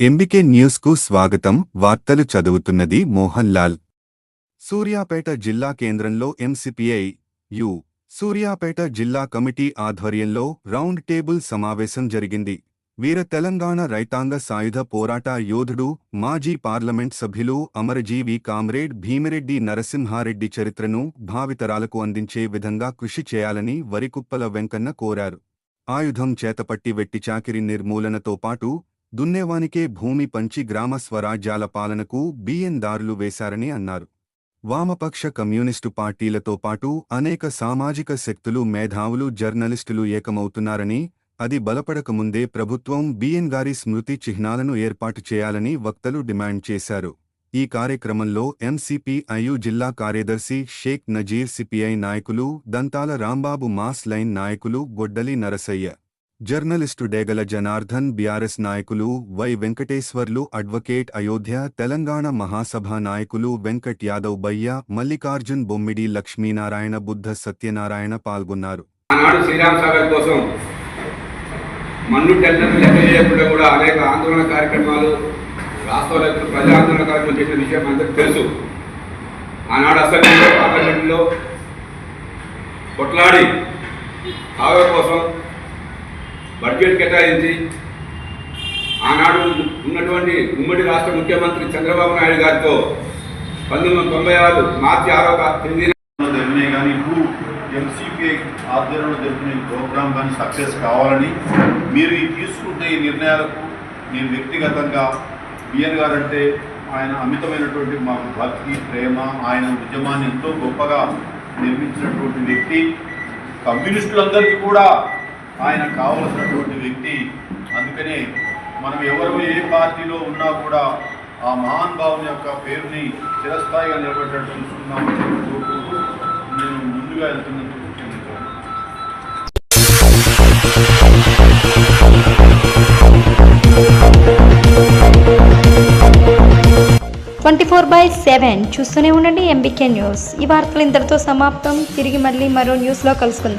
MBK న్యూస్కు స్వాగతం. వార్తలు చదువుతున్నది మోహన్ లాల్ సూర్యాపేట జిల్లా కేంద్రంలో ఎంసిపిఐ యు సూర్యాపేట జిల్లా కమిటీ ఆధ్వర్యంలో రౌండ్ టేబుల్ సమావేశం జరిగింది. వీర తెలంగాణ రైతాంగ సాయుధ పోరాట యోధుడు మాజీ పార్లమెంట్ సభ్యులు అమరజీవి కామ్రేడ్ భీమిరెడ్డి నరసింహారెడ్డి చరిత్రను భావితరాలకు అందించే విధంగా కృషి చేయాలని వరికుప్పల వెంకన్న కోరారు. ఆయుధం చేతపట్టి వెట్టి చాకిరి నిర్మూలనతో పాటు దున్నేవానికే భూమి పంచి గ్రామ స్వరాజ్యాల పాలనకు బిఎన్ దారులు వేశారని అన్నారు. వామపక్ష కమ్యూనిస్టు పార్టీలతో పాటు అనేక సామాజిక శక్తులు మేధావులు జర్నలిస్టులు ఏకమవుతున్నారని అది బలపడకముందే ప్రభుత్వం బిఎన్ గారి స్మృతి చిహ్నాలను ఏర్పాటు చేయాలని వక్తలు డిమాండ్ చేశారు. ఈ కార్యక్రమంలో ఎంసిపిఐయు జిల్లా కార్యదర్శి షేక్ నజీర్ సిపిఐ నాయకులు దంతాల రాంబాబు మాస్ లైన్ నాయకులు గొడ్డలి నరసయ్య. జర్నలిస్టు డేగల జనార్దన్ బీఆర్ఎస్ నాయకులు వై వెంకటేశ్వర్లు అడ్వకేట్ అయోధ్య తెలంగాణ మహాసభ నాయకులు వెంకట్ యాదవ్ బయ్య మల్లికార్జున్ బొమ్మిడి లక్ష్మీనారాయణ బుద్ధ సత్యనారాయణ పాల్గొన్నారు. ఆనాడు శ్రీరామ్ సాగర్ కోసం మన్ను టెండర్ లెక్క కూడా అనేక ఆందోళన కార్యక్రమాలు రాష్ట్ర ప్రజా ఆందోళన కార్యక్రమం చేసిన విషయం అందరికీ తెలుసు. ఆనాడు అసెంబ్లీలో పార్లమెంట్లో కొట్లాడి కావ్య కోసం బడ్జెట్ కేటాయించి ఆనాడు ఉన్నటువంటి ఉమ్మడి రాష్ట్ర ముఖ్యమంత్రి చంద్రబాబు నాయుడు గారితో పంతొమ్మిది వందల తొంభై ఆరు మార్చి ఆరో తేదీన జరిగినాయి. కానీ ఇప్పుడు ఎంసీపీ ఆధ్వర్యంలో జరిపిన ఈ ప్రోగ్రామ్ కానీ సక్సెస్ కావాలని మీరు ఈ తీసుకుంటే ఈ నిర్ణయాలకు నేను వ్యక్తిగతంగా బిఎన్ గారు అంటే ఆయన అమితమైనటువంటి మాకు భక్తి ప్రేమ ఆయన ఉద్యమాన్ని ఎంతో గొప్పగా నిర్మించినటువంటి వ్యక్తి. కమ్యూనిస్టులందరికీ కూడా ఆయన కావలసినటువంటి వ్యక్తి. అందుకనే మనం ఎవరు ఏ పార్టీలో ఉన్నా కూడా ఆ మహాన్ భావుని యొక్క పేరుని చిరస్థాయిగా నిలబెట్టడం చూసుకున్నామని కోరుకుంటూ నేను ముందుగా వెళ్తున్నందుకు ట్వంటీ ఫోర్ బై సెవెన్ చూస్తూనే ఉండండి ఎంబీకే న్యూస్. ఈ వార్తలు ఇంతటితో సమాప్తం. తిరిగి మళ్ళీ మరో న్యూస్లో కలుసుకుందాం.